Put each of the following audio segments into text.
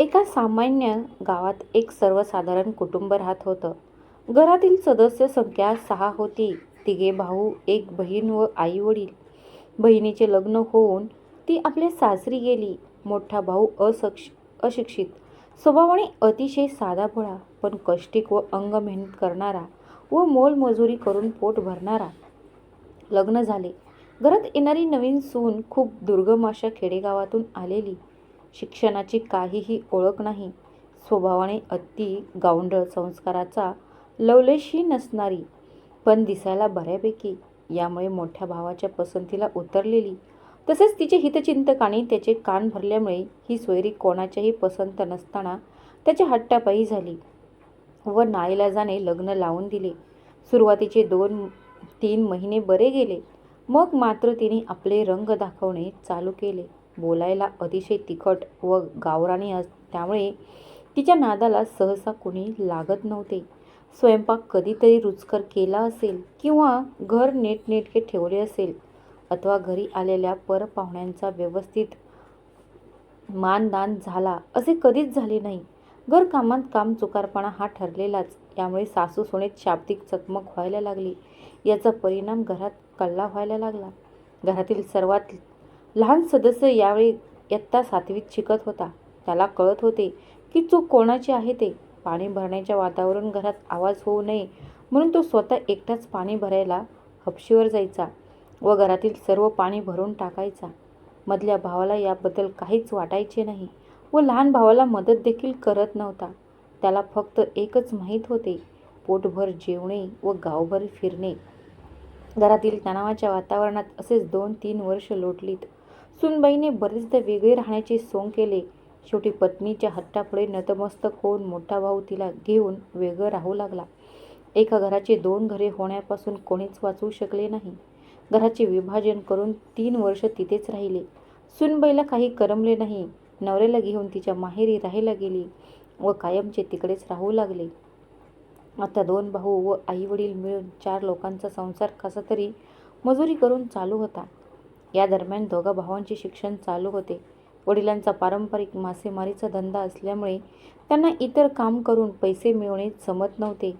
एका सामान्य गावात एक सर्वसाधारण कुटुंब राहत होतं. घरातील सदस्य संख्या सहा होती. तिघे भाऊ एक बहीण व आई वडील. बहिणीचे लग्न होऊन ती आपल्या सासरी गेली. मोठा भाऊ असक्ष अशिक्षित. स्वभावाने अतिशय साधाभोळा पण कष्टिक व अंग मेहनत करणारा व मोलमजुरी करून पोट भरणारा. लग्न झाले. घरात येणारी नवीन सून खूप दुर्गम अशा खेडेगावातून आलेली. शिक्षणाची काहीही ओळख नाही. स्वभावाने अति गावंढळ संस्काराचा लवलेशी नसणारी पण दिसायला बऱ्यापैकी यामुळे मोठ्या भावाच्या पसंतीला उतरलेली. तसेच तिचे हितचिंतक आणि त्याचे कान भरल्यामुळे ही सोयरी कोणाच्याही पसंत नसताना त्याच्या हट्टापायी झाली व नाईलाजाने लग्न लावून दिले. सुरुवातीचे दोन तीन महिने बरे गेले. मग मात्र तिने आपले रंग दाखवणे चालू केले. बोलायला अतिशय तिखट व गावराणी अस त्यामुळे तिच्या नादाला सहसा कुणी लागत नव्हते. स्वयंपाक कधीतरी रुचकर केला असेल किंवा घर नीटनेटके ठेवले असेल अथवा घरी आलेल्या परपाहुण्यांचा व्यवस्थित मानदान झाला असे कधीच झाले नाही. घरकामात काम चुकारपणा हा ठरलेलाच यामुळे सासू सुनेत शाब्दिक चकमक व्हायला लागली. याचा परिणाम घरात कल्ला व्हायला लागला. घरातील सर्वात लहान सदस्य यावेळी इयत्ता सातवीत शिकत होता. त्याला कळत होते की चूक कोणाची आहे ते? पाणी भरण्याच्या वातावरण घरात आवाज होऊ नये म्हणून तो स्वतः एकटाच पाणी भरायला हपशीवर जायचा व घरातील सर्व पाणी भरून टाकायचा. मधल्या भावाला याबद्दल काहीच वाटायचे नाही व लहान भावाला मदत देखील करत नव्हता. त्याला फक्त एकच माहीत होते पोटभर जेवणे व गावभर फिरणे. घरातील तणावाच्या वातावरणात असेच दोन तीन वर्ष लोटलीत. सुनबाईने बरेचदा वेगळे राहण्याचे सोंग केले. शेवटी पत्नीच्या हट्टापुढे नतमस्तक होऊन मोठा भाऊ तिला घेऊन वेगळं राहू लागला. एका घराचे दोन घरे होण्यापासून कोणीच वाचवू शकले नाही. घराचे विभाजन करून तीन वर्ष तिथेच राहिले. सुनबाईला काही करमले नाही. नवऱ्याला घेऊन तिच्या माहेरी राहायला गेली व कायमचे तिकडेच राहू लागले. आता दोन भाऊ व आईवडील मिळून चार लोकांचा संसार कसा तरी मजुरी करून चालू होता. या दरम्यान दोघा भावांचे शिक्षण चालू होते. वडिलांचा पारंपरिक मासेमारीचा धंदा असल्यामुळे त्यांना इतर काम करून पैसे मिळवणे जमत नव्हते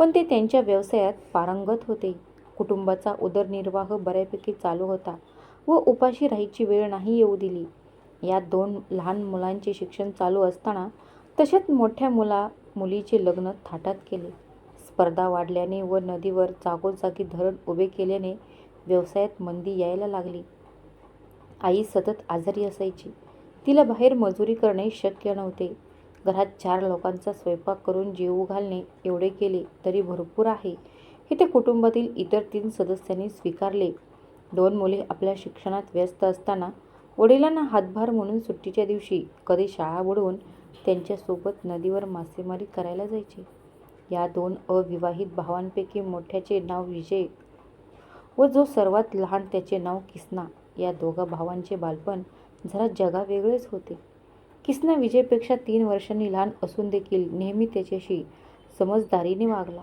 पण ते त्यांच्या व्यवसायात पारंगत होते. कुटुंबाचा उदरनिर्वाह बऱ्यापैकी चालू होता व उपाशी राहायची वेळ नाही येऊ दिली. या दोन लहान मुलांचे शिक्षण चालू असताना तशात मोठ्या मुला मुलीचे लग्न थाटात केले स्पर्धा वाढल्याने व नदीवर जागोजागी धरण उभे केल्याने व्यवसायात मंदी यायला लागली. आई सतत आजारी असायची. तिला बाहेर मजुरी करणे शक्य नव्हते. घरात चार लोकांचा स्वयंपाक करून जेवू घालणे एवढे केले तरी भरपूर आहे. हे त्या कुटुंबातील इतर तीन सदस्यांनी स्वीकारले. दोन मुले आपल्या शिक्षणात व्यस्त असताना वडिलांना हातभार म्हणून सुट्टीच्या दिवशी कधी शाळा बुडवून त्यांच्यासोबत नदीवर मासेमारी करायला जायचे. या दोन अविवाहित भावांपैकी मोठ्याचे नाव विजय व जो सर्वात लहान त्याचे नाव किसना. या दोघा भावांचे बालपण जरा जगावेगळेच होते. किसना विजयपेक्षा तीन वर्षांनी लहान असून देखील नेहमी त्याच्याशी समजदारीने वागला.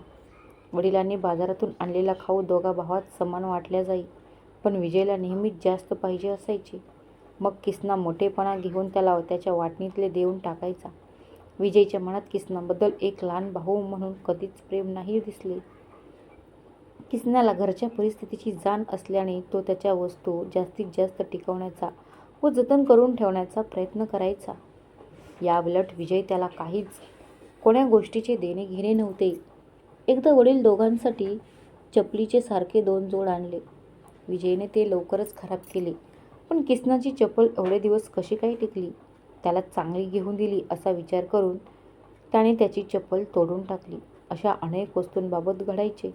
वडिलांनी बाजारातून आणलेला खाऊ दोघा भावात समान वाटल्या जाई पण विजयला नेहमीच जास्त पाहिजे असायचे. मग किसना मोठेपणा घेऊन त्याला त्याच्या वाटणीतले देऊन टाकायचा. विजयच्या मनात किसनाबद्दल एक लहान भाऊ म्हणून कधीच प्रेम नाही दिसले. किसनाला घरच्या परिस्थितीची जाण असल्याने तो त्याच्या वस्तू जास्तीत जास्त टिकवण्याचा व जतन करून ठेवण्याचा प्रयत्न करायचा. याउलट विजय त्याला काहीच कोण्या गोष्टीचे देणे घेणे नव्हते. एकदा वडील दोघांसाठी चपलीचे सारखे दोन जोड आणले. विजयने ते लवकरच खराब केले पण किसनाची चप्पल एवढे दिवस कशी काय टिकली? त्याला चांगली घेऊन दिली असा विचार करून त्याने त्याची चप्पल तोडून टाकली. अशा अनेक वस्तूंबाबत घडायचे.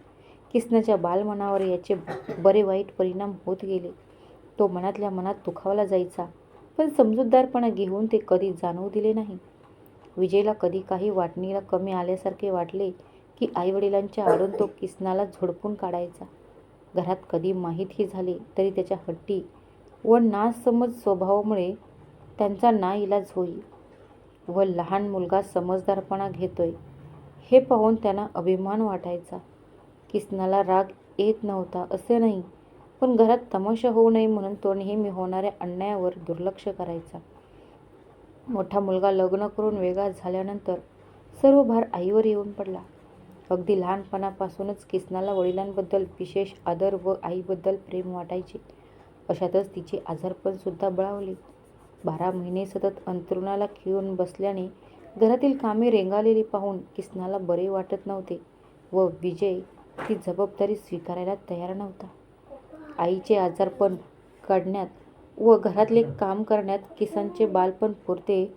किसनाच्या बालमनावर याचे बरे वाईट परिणाम होत गेले. तो मनातल्या मनात दुखावला जायचा पण समजूतदारपणा घेऊन ते कधी जाणवू दिले नाही. विजयला कधी काही वाटणीला कमी आल्यासारखे वाटले की आईवडिलांच्या आडून तो किसनाला झोडपून काढायचा. घरात कधी माहीतही झाले तरी त्याच्या हट्टी व नासमज स्वभावामुळे त्यांचा नाइलाज होई व लहान मुलगा समजदारपणा घेतोय हे पाहून त्यांना अभिमान वाटायचा. किसनाला राग येत नव्हता असे नाही. पण घरात तमाशा होऊ नये म्हणून तो नेहमी होणाऱ्या अन्यायावर दुर्लक्ष करायचा. मोठा मुलगा लग्न करून वेगळा झाल्यानंतर सर्व भार आईवर येऊन पडला. अगदी लहानपणापासूनच किसनाला वडिलांबद्दल विशेष आदर व आईबद्दल प्रेम वाटायचे. अशातच तिचे आजारपणसुद्धा बळावले. बारा महिने सतत अंथरुणाला खिळून बसल्याने घरातील कामे रेंगाळलेली पाहून किसनाला बरे वाटत नव्हते व विजय ती जबाबदारी स्वीकारायला तयार नव्हता. आईचे आजारपण काढण्यात व घरातले काम करण्यात किसानचे बालपण पुरते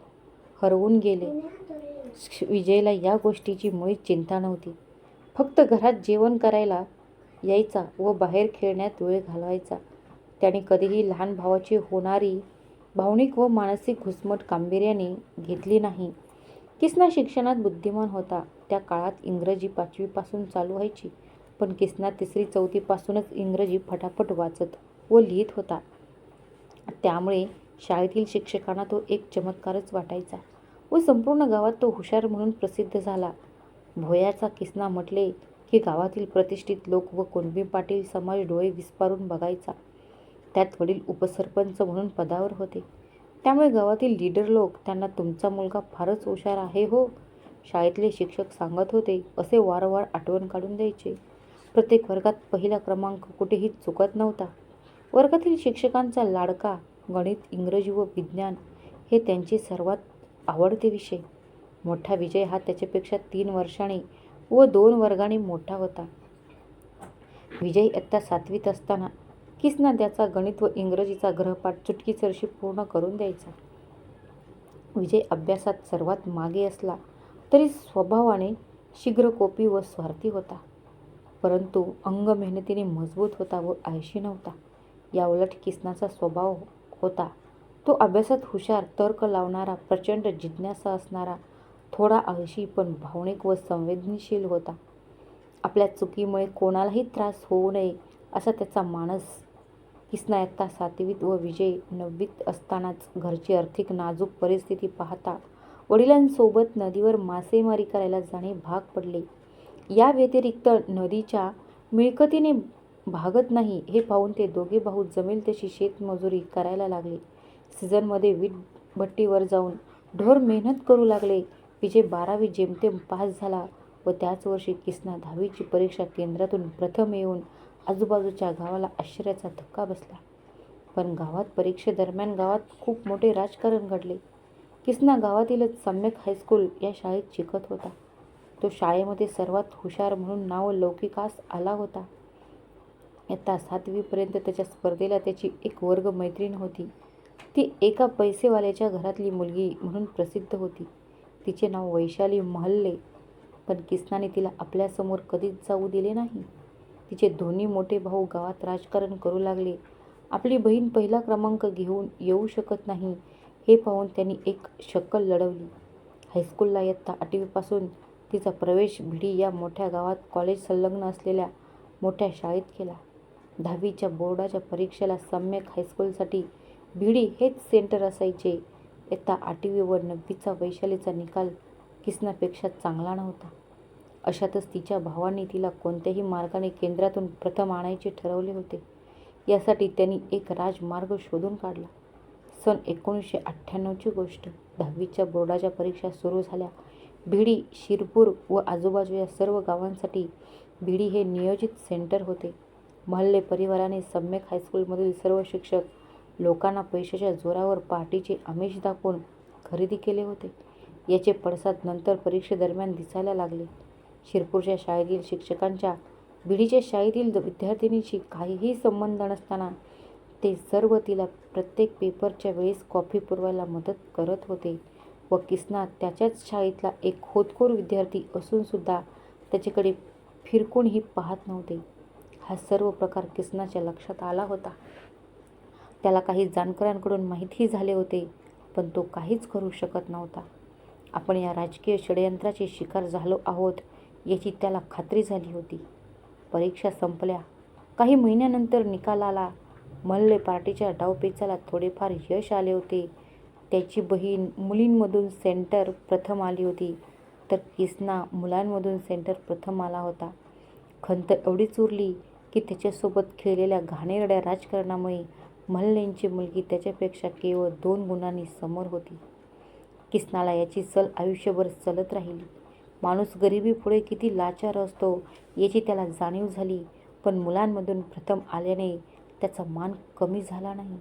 हरवून गेले. विजयला या गोष्टीची मुळीच चिंता नव्हती. फक्त घरात जेवण करायला यायचा व बाहेर खेळण्यात वेळ घालवायचा. त्याने कधीही लहान भावाची होणारी भावनिक व मानसिक घुसमट गांभीर्याने घेतली नाही. किसना शिक्षणात बुद्धिमान होता. त्या काळात इंग्रजी पाचवीपासून चालू व्हायची. पण किसना तिसरी चौथीपासूनच इंग्रजी फटाफट वाचत व लिहित होता. त्यामुळे शाळेतील शिक्षकांना तो एक चमत्कारच वाटायचा व संपूर्ण गावात तो हुशार म्हणून प्रसिद्ध झाला. भोयाचा किसना म्हटले की गावातील प्रतिष्ठित लोक व कुणबी पाटील समाज डोळे विस्पारून बघायचा. त्यात वडील उपसरपंच म्हणून पदावर होते. त्यामुळे गावातील लीडर लोक त्यांना तुमचा मुलगा फारच हुशार आहे हो. शाळेतले शिक्षक सांगत होते असे वारंवार आठवण काढून द्यायचे. प्रत्येक वर्गात पहिला क्रमांक कुठेही चुकत नव्हता. वर्गातील शिक्षकांचा लाडका गणित इंग्रजी व विज्ञान हे त्यांचे सर्वात आवडते विषय. मोठा विजय हा त्याच्यापेक्षा तीन वर्षाने व दोन वर्गाने मोठा होता. विजय इयत्ता सातवीत असताना किसना त्याचा गणित व इंग्रजीचा ग्रहपाठ चुटकीसरशी पूर्ण करून द्यायचा. विजय अभ्यासात सर्वात मागे असला तरी स्वभावाने शीघ्रकोपी व स्वार्थी होता. परंतु अंग मेहनतीने मजबूत होता व आळशी नव्हता. याउलट किसनाचा स्वभाव होता. तो अभ्यासात हुशार तर्क लावणारा प्रचंड जिज्ञासा असणारा थोडा आळशी पण भावनिक व संवेदनशील होता. आपल्या चुकीमुळे कोणालाही त्रास होऊ नये असा त्याचा मानस किसना एकता सातवीत व विजय नववीत असतानाच घरची आर्थिक नाजूक परिस्थिती पाहता वडिलांसोबत नदीवर मासेमारी करायला जाणे भाग पडले. या व्यतिरिक्त नदीच्या मिळकतीने भागत नाही हे पाहून ते दोघे भाऊ जमेल तशी शेतमजुरी करायला लागले. सीझनमध्ये वीट भट्टीवर जाऊन ढोर मेहनत करू लागले. विजय बारावी जेमतेम पास झाला व त्याच वर्षी किसना दहावीची परीक्षा केंद्रातून प्रथम येऊन आजूबाजूच्या गावाला आश्चर्याचा धक्का बसला. पण गावात परीक्षेदरम्यान गावात खूप मोठे राजकारण घडले. किसना गावातीलच सम्यक हायस्कूल या शाळेत शिकत होता. तो शाळेमध्ये सर्वात हुशार म्हणून नाव लौकिकास आला होता. इयत्ता सातवीपर्यंत त्याच्या स्पर्धेला त्याची एक वर्ग मैत्रीण होती. ती एका पैसेवाल्याच्या घरातली मुलगी म्हणून प्रसिद्ध होती. तिचे नाव वैशाली महल्ले पण किसनाने तिला आपल्यासमोर कधीच जाऊ दिले नाही. तिचे दोन्ही मोठे भाऊ गावात राजकारण करू लागले. आपली बहीण पहिला क्रमांक घेऊन येऊ शकत नाही हे पाहून त्यांनी एक शक्कल लढवली. हायस्कूलला इयत्ता आठवीपासून तिचा प्रवेश भिडी या मोठ्या गावात कॉलेज संलग्न असलेल्या मोठ्या शाळेत केला. दहावीच्या बोर्डाच्या परीक्षेला सम्यक हायस्कूलसाठी भिडी हेच सेंटर असायचे. इयत्ता आठवी व नववीचा वैशालीचा निकाल किसनापेक्षा चांगला नव्हता. अशातच तिच्या भावांनी तिला कोणत्याही मार्गाने केंद्रातून प्रथम आणायचे ठरवले होते. यासाठी त्यांनी एक राजमार्ग शोधून काढला. सन एकोणीसशे अठ्ठ्याण्णवची गोष्ट. दहावीच्या बोर्डाच्या परीक्षा सुरू झाल्या. भिडी शिरपूर व आजूबाजू या सर्व गावांसाठी भिडी हे नियोजित सेंटर होते. महल्ले परिवाराने सम्यक हायस्कूलमधील सर्व शिक्षक लोकांना पैशाच्या जोरावर पार्टीचे आमिष दाखवून खरेदी केले होते. याचे पडसाद नंतर परीक्षेदरम्यान दिसायला लागले. शिरपूरच्या शाळेतील शिक्षकांच्या भिडीच्या शाळेतील विद्यार्थिनीशी काहीही संबंध नसताना ते सर्व तिला प्रत्येक पेपरच्या वेळेस कॉफी पुरवायला मदत करत होते. व किसना त्याच्याच शाळेतला एक खोदखोर विद्यार्थी असूनसुद्धा त्याच्याकडे फिरकूनही पाहत नव्हते. हा सर्व प्रकार किसनाच्या लक्षात आला होता. त्याला काही जाणकारांकडून माहिती झाले होते पण तो काहीच करू शकत नव्हता. आपण या राजकीय षडयंत्राचे शिकार झालो आहोत याची त्याला खात्री झाली होती. परीक्षा संपल्या. काही महिन्यानंतर निकाल आला मल्ले पार्टीच्या डावपेचाला थोडेफार यश आले होते. त्याची बहीण मुलींमधून सेंटर प्रथम आली होती. तर किसना मुलांमधून सेंटर प्रथम आला होता. खंत एवढीच उरली की त्याच्यासोबत खेळलेल्या घाणेरड्या राजकारणामुळे मल्लेंची मुलगी त्याच्यापेक्षा केवळ दोन गुणांनी समोर होती. किसनाला याची सल आयुष्यभर चलत राहिली. माणूस गरिबीपुढे किती लाचार असतो याची त्याला जाणीव झाली. पण मुलांमधून प्रथम आल्याने त्याचा मान कमी झाला नाही.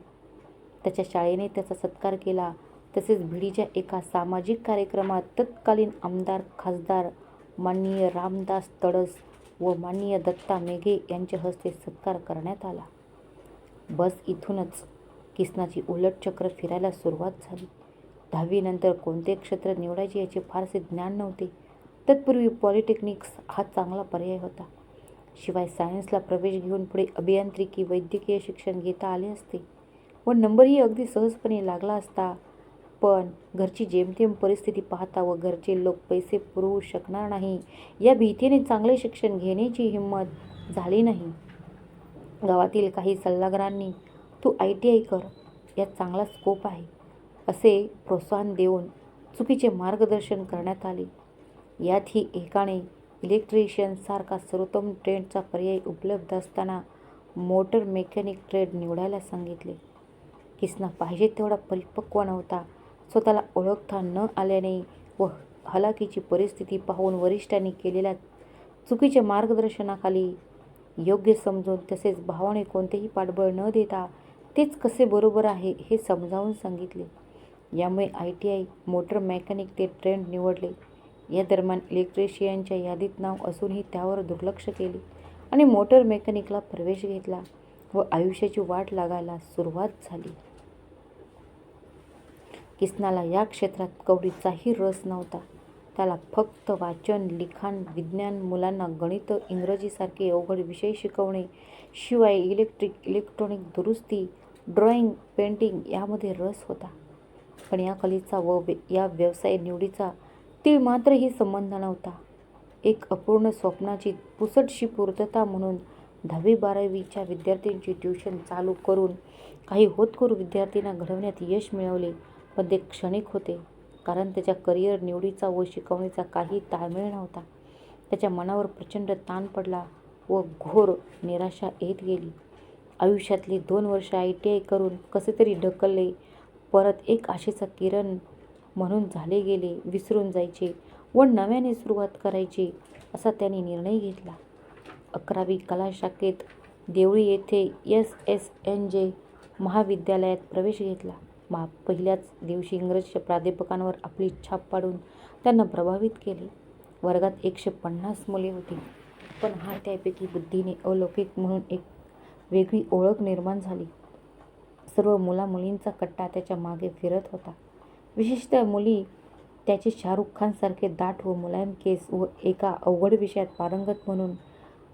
त्याच्या शाळेने त्याचा सत्कार केला. तसेच भिडीच्या एका सामाजिक कार्यक्रमात तत्कालीन आमदार खासदार माननीय रामदास तडस व माननीय दत्ता मेघे यांच्या हस्ते सत्कार करण्यात आला. बस इथूनच किसनाची उलट चक्र फिरायला सुरुवात झाली. दहावीनंतर कोणते क्षेत्र निवडायचे याचे फारसे ज्ञान नव्हते. तत्पूर्वी पॉलिटेक्निक्स हा चांगला पर्याय होता. शिवाय सायन्सला प्रवेश घेऊन पुढे अभियांत्रिकी वैद्यकीय शिक्षण घेता आले असते. व नंबरही अगदी सहजपणे लागला असता. पण घरची जेमतेम परिस्थिती पाहता व घरचे लोक पैसे पुरवू शकणार नाही या भीतीने चांगले शिक्षण घेण्याची हिंमत झाली नाही. गावातील काही सल्लागारांनी तू आय टी आय कर यात चांगला स्कोप आहे असे प्रोत्साहन देऊन चुकीचे मार्गदर्शन करण्यात आले. यातही एकाने इलेक्ट्रिशियनसारखा सर्वोत्तम ट्रेडचा पर्याय उपलब्ध असताना मोटर मेकॅनिक ट्रेड निवडायला सांगितले. किसना पाहिजे तेवढा परिपक्व नव्हता स्वतःला ओळखता न आल्याने व हलाखीची परिस्थिती पाहून वरिष्ठांनी केलेल्या चुकीच्या मार्गदर्शनाखाली योग्य समजून तसेच भावाने कोणतेही पाठबळ न देता तेच कसे बरोबर आहे हे समजावून सांगितले. यामुळे I T I motor mechanic ते ट्रेंड निवडले. या दरम्यान इलेक्ट्रिशियनच्या यादीत नाव असूनही त्यावर दुर्लक्ष केले आणि मोटर मेकॅनिकला प्रवेश घेतला व आयुष्याची वाट लागायला सुरुवात झाली. किसनाला या क्षेत्रात कवडीचाही रस नव्हता. त्याला फक्त वाचन लिखाण विज्ञान मुलांना गणित इंग्रजीसारखे अवघड विषय शिकवणे शिवाय इलेक्ट्रिक इलेक्ट्रॉनिक दुरुस्ती ड्रॉइंग पेंटिंग यामध्ये रस होता. पण या कलेचा व या व्यवसाय निवडीचा तीळ मात्रही संबंध नव्हता. एक अपूर्ण स्वप्नाची पुसटशी पूर्तता म्हणून दहावी बारावीच्या विद्यार्थ्यांची ट्युशन चालू करून काही होतकरू विद्यार्थ्यांना घडवण्यात यश मिळवले. पण ते क्षणिक होते. कारण त्याच्या करिअर निवडीचा व शिकवणीचा काही ताळमेळ नव्हता. त्याच्या मनावर प्रचंड ताण पडला व घोर निराशा येत गेली. आयुष्यातली दोन वर्ष आय टी आय करून कसे तरी ढकलले. परत एक आशेचा किरण म्हणून झाले गेले विसरून जायचे व नव्याने सुरुवात करायची असा त्याने निर्णय घेतला. अकरावी कला शाखेत देवळी येथे एस एस एन जे महाविद्यालयात प्रवेश घेतला. मा पहिल्याच दिवशी इंग्रज प्राध्यापकांवर आपली छाप पाडून त्यांना प्रभावित केले. वर्गात एकशे पन्नास मुले होती. पण हा त्यापैकी बुद्धीने अलौकिक म्हणून एक वेगळी ओळख निर्माण झाली. सर्व मुलामुलींचा कट्टा त्याच्यामागे फिरत होता. विशेषतः मुली त्याचे शाहरुख खानसारखे दाट व मुलायम केस व एका अवघड विषयात पारंगत म्हणून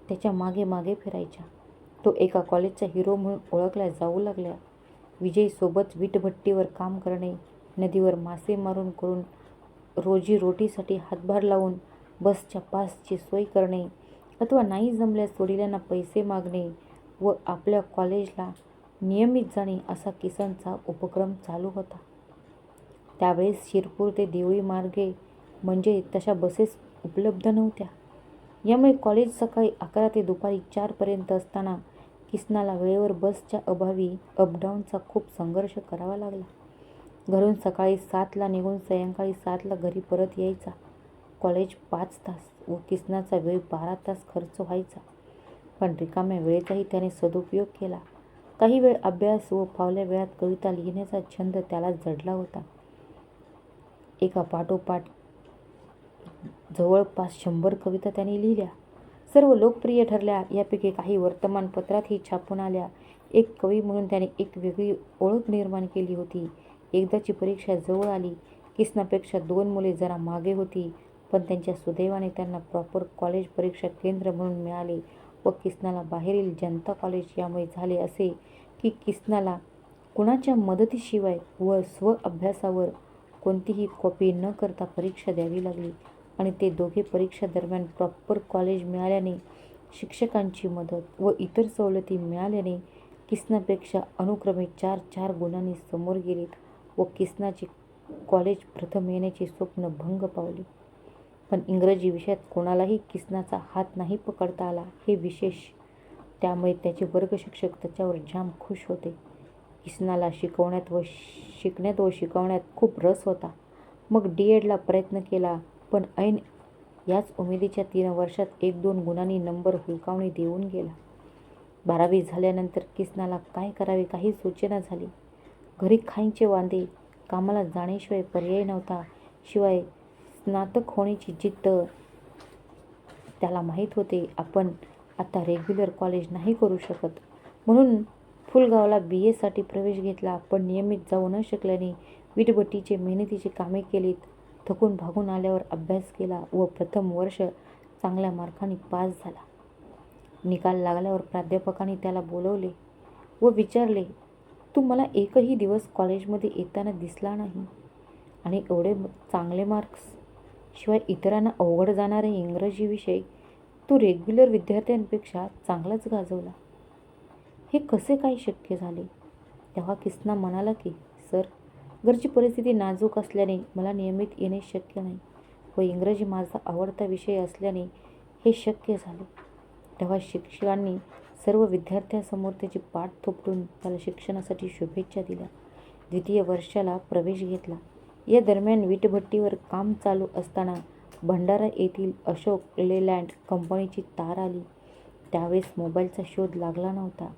त्याच्यामागे मागे फिरायच्या. तो एका कॉलेजचा हिरो म्हणून ओळखला जाऊ लागल्या. विजयसोबत वीटभट्टीवर काम करणे नदीवर मासे मारून करून रोजीरोटीसाठी हातभार लावून बसच्या पासची सोय करणे अथवा नाही जमल्यास वडिलांना पैसे मागणे व आपल्या कॉलेजला नियमित जाणे असा किसनचा उपक्रम चालू होता. त्यावेळेस शिरपूर ते देवळी मार्गे म्हणजे तशा बसेस उपलब्ध नव्हत्या. यामुळे कॉलेज सकाळी अकरा ते दुपारी चारपर्यंत असताना किसनाला वेळेवर बसच्या अभावी अपडाऊनचा खूप संघर्ष करावा लागला. घरून सकाळी सातला निघून सायंकाळी सातला घरी परत यायचा. कॉलेज पाच तास व किसनाचा वेळ बारा तास खर्च व्हायचा. पण रिकाम्या वेळेचाही त्याने सदुपयोग केला. काही वेळ अभ्यास व फावल्या वेळात कविता लिहिण्याचा छंद त्याला जडला होता. एका पाठोपाठ जवळपास शंभर कविता त्याने लिहिल्या. सर्व लोकप्रिय ठरल्या. यापैकी काही वर्तमानपत्रातही छापून आल्या. एक कवी म्हणून त्याने एक वेगळी ओळख निर्माण केली होती. एकदाची परीक्षा जवळ आली. किसनापेक्षा दोन मुले जरा मागे होती. पण त्यांच्या सुदैवाने त्यांना प्रॉपर कॉलेज परीक्षा केंद्र म्हणून मिळाले व किसनाला बाहेरील जनता कॉलेज यामुळे झाले असे की किसनाला कुणाच्या मदतीशिवाय व स्व अभ्यासावर कोणतीही कॉपी न करता परीक्षा द्यावी लागली. आणि ते दोघे परीक्षा दरम्यान प्रॉपर कॉलेज मिळाल्याने शिक्षकांची मदत व इतर सवलती मिळाल्याने किसनापेक्षा अनुक्रमे चार चार गुणांनी समोर गेलेत व किसनाचे कॉलेज प्रथम येण्याचे स्वप्न भंग पावले. पण इंग्रजी विषयात कोणालाही किसनाचा हात नाही पकडता आला हे विशेष. त्यामुळे त्याचे वर्गशिक्षक त्याच्यावर जाम खुश होते. किसनाला शिकवण्यात व शिकण्यात व शिकवण्यात खूप रस होता. मग डी एडला प्रयत्न केला पण ऐन याच उमेदीच्या तीन वर्षात एक दोन गुणांनी नंबर हुलकावणी देऊन गेला. बारावी झाल्यानंतर किसनाला काय करावे काही सूचना झाली. घरी खाईंचे वांदे कामाला जाण्याशिवाय पर्याय नव्हता. शिवाय स्नातक होण्याची जिद्द त्याला माहीत होते. आपण आता रेग्युलर कॉलेज नाही करू शकत. म्हणून फुलगावला बी एसाठी प्रवेश घेतला पण नियमित जाऊ न शकल्याने विटभट्टीचे मेहनतीची कामे केलीत. थकून भागून आल्यावर अभ्यास केला व प्रथम वर्ष चांगल्या मार्कांनी पास झाला. निकाल लागल्यावर प्राध्यापकांनी त्याला बोलवले व विचारले तू मला एकही दिवस कॉलेजमध्ये येताना दिसला नाही आणि एवढे चांगले मार्क्स शिवाय इतरांना अवघड जाणारे इंग्रजी विषय तू रेग्युलर विद्यार्थ्यांपेक्षा चांगलाच गाजवला. हे कसे काय शक्य झाले? तेव्हा किसना म्हणाला की सर घरची परिस्थिती नाजूक असल्याने मला नियमित येणे शक्य नाही. व इंग्रजी माझा आवडता विषय असल्याने हे शक्य झाले. तेव्हा शिक्षकांनी सर्व विद्यार्थ्यांसमोर त्याची पाठ थोपटून त्याला शिक्षणासाठी शुभेच्छा दिल्या. द्वितीय वर्षाला प्रवेश घेतला. या दरम्यान वीटभट्टीवर काम चालू असताना भंडारा येथील अशोक लेलँड कंपनीची तार आली. त्यावेळेस मोबाईलचा शोध लागला नव्हता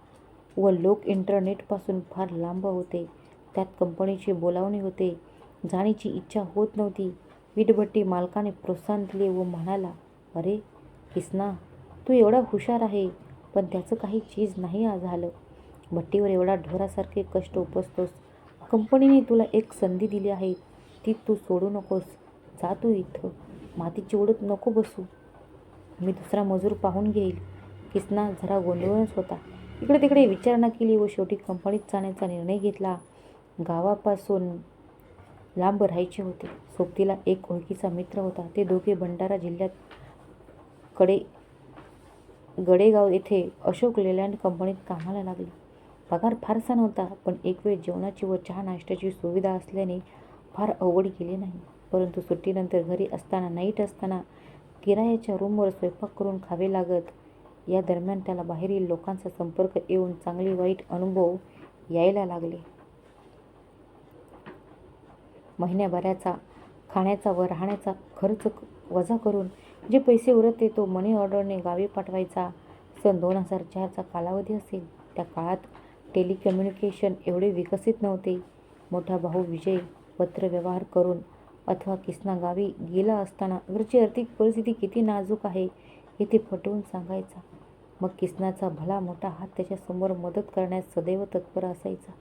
व लोक इंटरनेटपासून फार लांब होते. त्यात कंपनीची बोलावणी होते. जाण्याची इच्छा होत नव्हती. वीटभट्टी मालकाने प्रोत्साहन दिले व म्हणाला अरे किसना तू एवढा हुशार आहे पण त्याचं काही चीज नाही झालं. भट्टीवर एवढा ढोरासारखे कष्ट उपसतोस. कंपनीने तुला एक संधी दिली आहे. ती तू सोडू नकोस. जा तू इथं. मातीची उडत नको बसू. मी दुसरा मजूर पाहून घेईल. किसना जरा गोंधळूनच होता. इकडे तिकडे विचारणा केली व शेवटी कंपनीत जाण्याचा निर्णय घेतला. गावापासून लांब राहायचे होते. सोबतीला एक ओळखीचा मित्र होता. ते दोघे भंडारा जिल्ह्यात कडे गडेगाव येथे अशोक लेलँड कंपनीत कामाला लागले. पगार फारसा नव्हता पण एक वेळ जेवणाची व चहा नाश्त्याची सुविधा असल्याने फार अवघड गेली नाही. परंतु सुट्टीनंतर घरी असताना नाईट असताना किरायाच्या रूमवर स्वयंपाक करून खावे लागत या दरम्यान त्याला बाहेरील लोकांचा संपर्क येऊन चांगले वाईट अनुभव यायला लागले. महिन्याभराचा खाण्याचा व राहण्याचा खर्च वजा करून जे पैसे उरते तो मनी ऑर्डरने गावी पाठवायचा. सन दोन हजार चारचा कालावधी असेल. त्या काळात टेलिकम्युनिकेशन एवढे विकसित नव्हते. मोठा भाऊ विजय पत्रव्यवहार करून अथवा किसना गावी गेला असताना घरची आर्थिक परिस्थिती किती नाजूक आहे हे ते पटवून सांगायचा. मग किसनाचा भला मोठा हात त्याच्यासमोर मदत करण्यास सदैव तत्पर असायचा.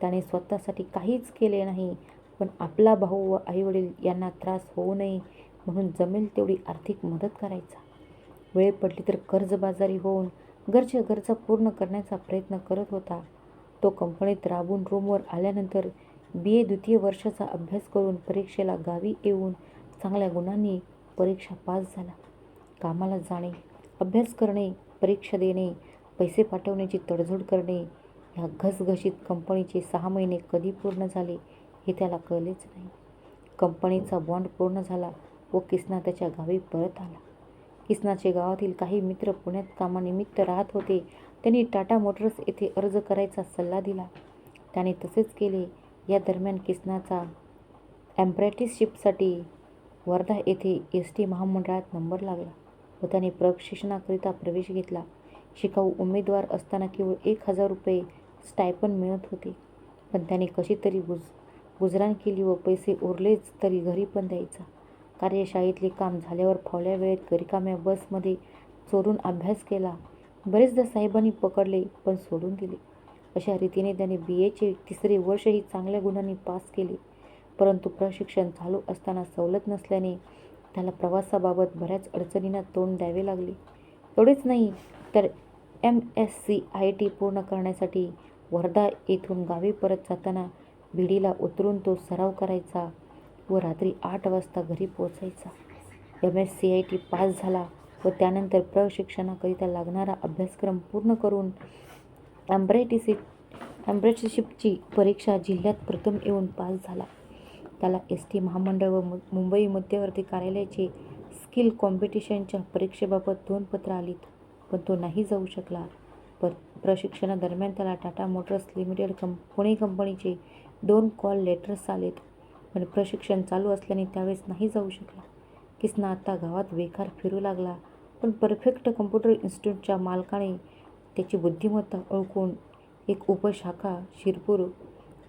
त्याने स्वतःसाठी काहीच केले नाही. पण आपला भाऊ व आईवडील यांना त्रास होऊ नये म्हणून जमेल तेवढी आर्थिक मदत करायचा. वेळ पडली तर कर्जबाजारी होऊन घरच्या गरजा पूर्ण करण्याचा प्रयत्न करत होता. तो कंपनीत राबून रूमवर आल्यानंतर बी ए द्वितीय वर्षाचा अभ्यास करून परीक्षेला गावी येऊन चांगल्या गुणांनी परीक्षा पास झाला. कामाला जाणे अभ्यास करणे परीक्षा देणे पैसे पाठवण्याची तडजोड करणे ह्या घसघशीत कंपनीचे सहा महिने कधी पूर्ण झाले? हे त्याला कळलेच नाही. कंपनीचा बॉन्ड पूर्ण झाला व किसना त्याच्या गावी परत आला. किसनाचे गावातील काही मित्र पुण्यात कामानिमित्त राहत होते. त्यांनी टाटा मोटर्स येथे अर्ज करायचा सल्ला दिला. त्याने तसेच केले. या दरम्यान किसनाचा ॲम्प्रेटिसशिपसाठी वर्धा येथे एस टी महामंडळात नंबर लागला व त्याने प्रशिक्षणाकरिता प्रवेश घेतला. शिकाऊ उमेदवार असताना केवळ एक हजार रुपये स्टायपन मिळत होते. पण त्याने कशी तरी बुज गुजराण केली व पैसे उरलेच तरी घरी पण द्यायचा. कार्यशाळेतले काम झाल्यावर फावल्या वेळेत रिकाम्या बसमध्ये चोरून अभ्यास केला. बरेचदा साहेबांनी पकडले पण सोडून दिले. अशा रीतीने त्याने बी एचे तिसरे वर्षही चांगल्या गुणांनी पास केले. परंतु प्रशिक्षण चालू असताना सवलत नसल्याने त्याला प्रवासाबाबत बऱ्याच अडचणींना तोंड द्यावे लागले. एवढेच नाही तर M S C I T पूर्ण करण्यासाठी वर्धा येथून गावी परत जाताना भिडीला उतरून तो सराव करायचा व रात्री आठ वाजता घरी पोचायचा M S C I T pass झाला व त्यानंतर प्रशिक्षणाकरिता लागणारा अभ्यासक्रम पूर्ण करून ॲम्ब्रेटिसिप ॲम्ब्रेटिशिपची परीक्षा जिल्ह्यात प्रथम येऊन पास झाला. त्याला एस टी महामंडळ व मु मुंबई मध्यवर्ती कार्यालयाचे स्किल कॉम्पिटिशनच्या परीक्षेबाबत दोन पत्र आलीत पण तो नाही जाऊ शकला. पर प्रशिक्षणादरम्यान त्याला टाटा मोटर्स लिमिटेड कंप पुणे कंपनीचे दोन कॉल लेटर्स आलेत. पण प्रशिक्षण चालू असल्याने त्यावेळेस नाही जाऊ शकला. किसना आता गावात बेकार फिरू लागला. पण परफेक्ट कम्प्युटर इन्स्टिट्यूटच्या मालकाने त्याची बुद्धिमत्ता ओळखून एक उपशाखा शिरपूर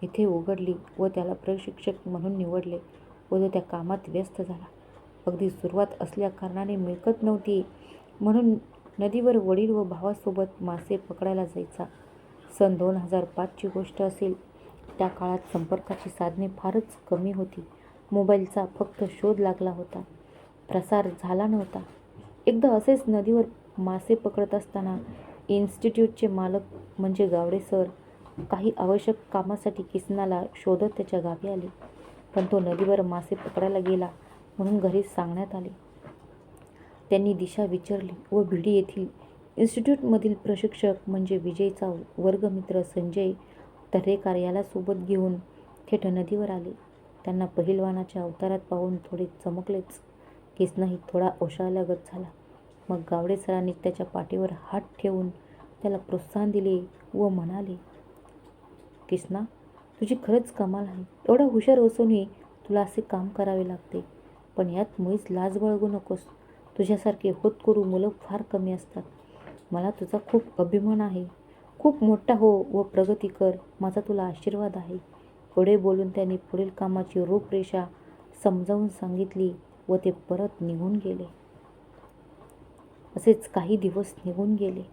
येथे उघडली व त्याला प्रशिक्षक म्हणून निवडले व तो त्या कामात व्यस्त झाला. अगदी सुरुवात असल्या कारणाने मिळकत नव्हती. म्हणून नदीवर वडील व भावासोबत मासे पकडायला जायचा. सन दोन हजार पाचची गोष्ट असेल. त्या काळात संपर्काची साधने फारच कमी होती. मोबाईलचा फक्त शोध लागला होता. प्रसार झाला नव्हता. एकदा असेच नदीवर मासे पकडत असताना इन्स्टिट्यूटचे मालक म्हणजे गावडे सर काही आवश्यक कामासाठी किसनाला शोधत त्याच्या गावी आले. पण तो नदीवर मासे पकडायला गेला म्हणून घरी सांगण्यात आले. त्यांनी दिशा विचारली व भिडी येथील इन्स्टिट्यूटमधील प्रशिक्षक म्हणजे विजयचा वर्गमित्र संजय तर्रेकार याला सोबत घेऊन थेट नदीवर आले. त्यांना पहिलवानाच्या अवतारात पाहून थोडे चमकलेच. किसनाही थोडा ओशाळल्यागत झाला. मग गावडे सरांनी त्याच्या पाठीवर हात ठेवून त्याला प्रोत्साहन दिले व म्हणाले किसना तुझी खरंच कमाल आहे. एवढा हुशार असूनही तुला असे काम करावे लागते. पण यात मुळीच लाज बाळगू नकोस. तुझ्यासारखे होतकरू मुलं फार कमी असतात. मला तुझा खूप अभिमान आहे. खूप मोठा हो व प्रगती कर माझा तुला आशीर्वाद आहे. पुढे बोलून त्याने पुढील कामाची रूपरेषा समजावून सांगितली व ते परत निघून गेले. असेच काही दिवस निघून गेले.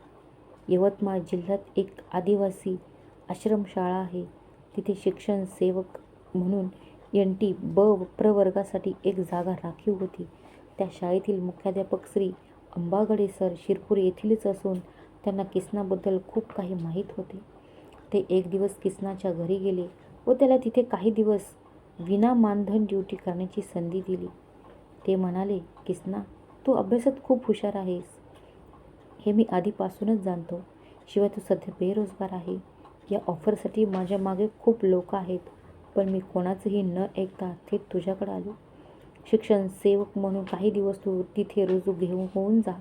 यवतमाळ जिल्ह्यात एक आदिवासी आश्रमशाळा आहे. तिथे शिक्षण सेवक म्हणून एन टी ब प्रवर्गासाठी एक जागा राखीव होती. त्या शाळेतील मुख्याध्यापक श्री अंबागडे सर शिरपूर येथीलच असून त्यांना किसनाबद्दल खूप काही माहीत होते. ते एक दिवस किसनाच्या घरी गेले व त्याला तिथे काही दिवस विना मानधन ड्युटी करण्याची संधी दिली. ते म्हणाले किसना तू अभ्यासात खूप हुशार आहेस. हे मी आधीपासूनच जाणतो. शिवाय तू सध्या बेरोजगार आहे. या ऑफरसाठी माझ्या मागे खूप लोक आहेत पण मी कोणाचंही न ऐकता थेट तुझ्याकडे आलो. शिक्षण सेवक म्हणून काही दिवस तू तिथे रुजू घेऊन होऊन जा.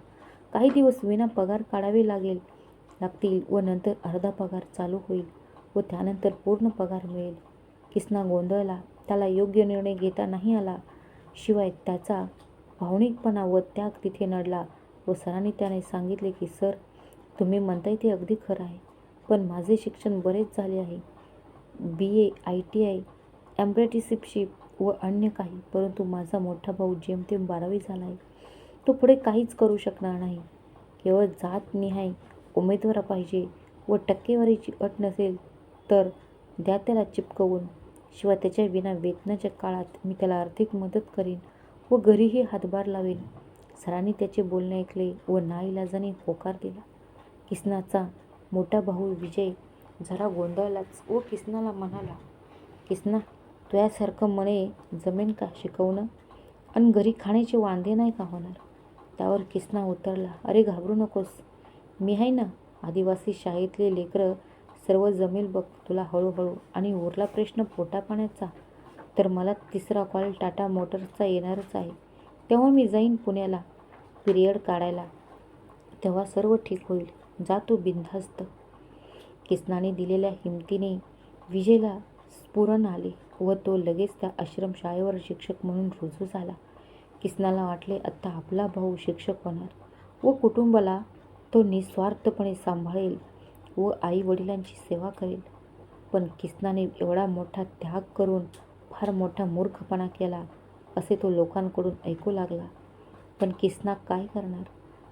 काही दिवस विना पगार काढावे लागेल लागतील व नंतर अर्धा पगार चालू होईल व त्यानंतर पूर्ण पगार मिळेल. किसना गोंधळला त्याला योग्य निर्णय घेता नाही आला. शिवाय त्याचा भावनिकपणा व त्याग तिथे नडला व सरांनी त्याने सांगितले की सर तुम्ही म्हणताय ते अगदी खरं आहे पण माझे शिक्षण बरेच झाले आहे. B A I T I apprenticeship व अन्य काही परंतु माझा मोठा भाऊ जेमतेम बारावी झाला आहे. तो पुढे काहीच करू शकणार नाही. केवळ जात निहाय उमेदवार पाहिजे व टक्केवारीची अट नसेल तर द्या त्याला चिपकवून. शिवाय त्याच्या विना वेतनाच्या काळात मी त्याला आर्थिक मदत करीन व घरीही हातभार लावेन. सरांनी त्याचे बोलणे ऐकले व नाईलाजाने होकार दिला. किसनाचा मोठा भाऊ विजय जरा गोंधळलाच व किसनाला म्हणाला किसना तुझ्यासारखं मने जमेन का शिकवणं? आणि घरी खाण्याचे वांदे नाही का होणार? त्यावर किसना उतरला. अरे घाबरू नकोस. मी आहे ना आदिवासी शाळेतले लेकरं सर्व जमेल बघ तुला हळूहळू. आणि उरला प्रश्न पोटापाण्याचा तर मला तिसरा कॉल टाटा मोटर्सचा येणारच आहे. तेव्हा मी जाईन पुण्याला पिरियड काढायला. तेव्हा सर्व ठीक होईल. जा तू बिनधास्त. किसनाने दिलेल्या हिमतीने विजयला स्फुरण आले व तो लगेच त्या आश्रमशाळेवर शिक्षक म्हणून रुजू झाला. किसनाला वाटले आत्ता आपला भाऊ शिक्षक होणार. व कुटुंबाला तो निस्वार्थपणे सांभाळेल व आई वडिलांची सेवा करेल. पण किसनाने एवढा मोठा त्याग करून फार मोठा मूर्खपणा केला असे तो लोकांकडून ऐकू लागला. पण किसना काय करणार?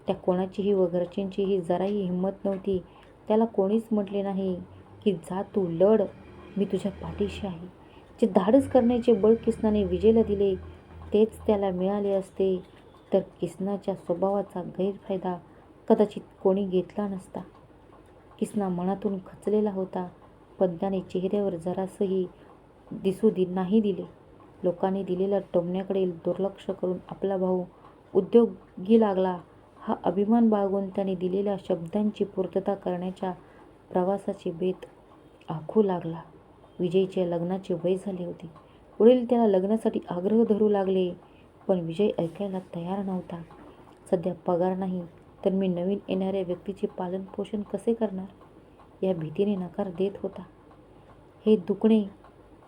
त्या कोणाचीही व घरच्यांचीही जराही हिंमत नव्हती. त्याला कोणीच म्हटले नाही की जा तू लढ. मी तुझ्या पाठीशी आहे. जे धाडस करण्याचे बळ किसनाने विजयला दिले तेच त्याला मिळाले असते तर किसनाच्या स्वभावाचा गैरफायदा कदाचित कोणी घेतला नसता. किसना मनातून खचलेला होता पण त्याने चेहऱ्यावर जरासही दिसू दि नाही दिले. लोकांनी दिलेल्या टोमण्याकडे दुर्लक्ष करून आपला भाऊ उद्योगी लागला. हा अभिमान बाळगून त्याने दिलेल्या शब्दांची पूर्तता करण्याच्या प्रवासाचे बेत आखू लागला. विजयच्या लग्नाचे वय झाले होते. वडील त्याला लग्नासाठी आग्रह धरू लागले. पण विजय ऐकायला तयार नव्हता. सध्या पगार नाही तर मी नवीन येणाऱ्या व्यक्तीचे पालनपोषण कसे करणार? या भीतीने नकार देत होता. हे दुखणे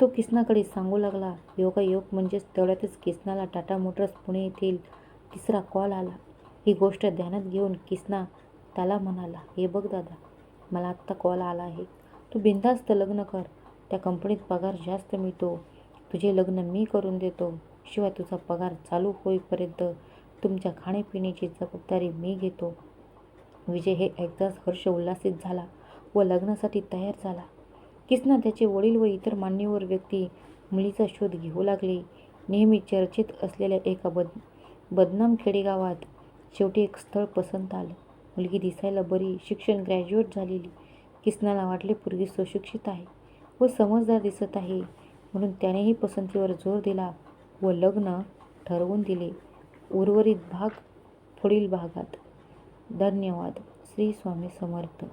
तो किसनाकडे सांगू लागला. योगायोग म्हणजेच तेवढ्यातच किसनाला टाटा मोटर्स पुणे येथील तिसरा कॉल आला. ही गोष्ट ध्यानात घेऊन किसना त्याला म्हणाला हे बघ दादा मला आत्ता कॉल आला आहे. तू बिनधास्त लग्न कर. त्या कंपनीत पगार जास्त मिळतो. तुझे लग्न मी करून देतो. शिवाय तुझा पगार चालू होईपर्यंत तुमच्या खाण्यापिण्याची जबाबदारी मी घेतो. विजय हे एकदाच हर्ष उल्हासित झाला व लग्नासाठी तयार झाला. किसना त्याचे वडील व इतर मान्यवर व्यक्ती मुलीचा शोध घेऊ लागले. नेहमी चर्चेत असलेल्या एका बद बदनाम खेडेगावात शेवटी एक स्थळ पसंत आलं. मुलगी दिसायला बरी शिक्षण ग्रॅज्युएट झालेली. किसनाला वाटले पूर्वी सुशिक्षित आहे व समजदार दिसत आहे. म्हणून त्यानेही पसंतीवर जोर दिला व लग्न ठरवून दिले. उर्वरित भाग पुढील भागात. धन्यवाद. श्री स्वामी समर्थ.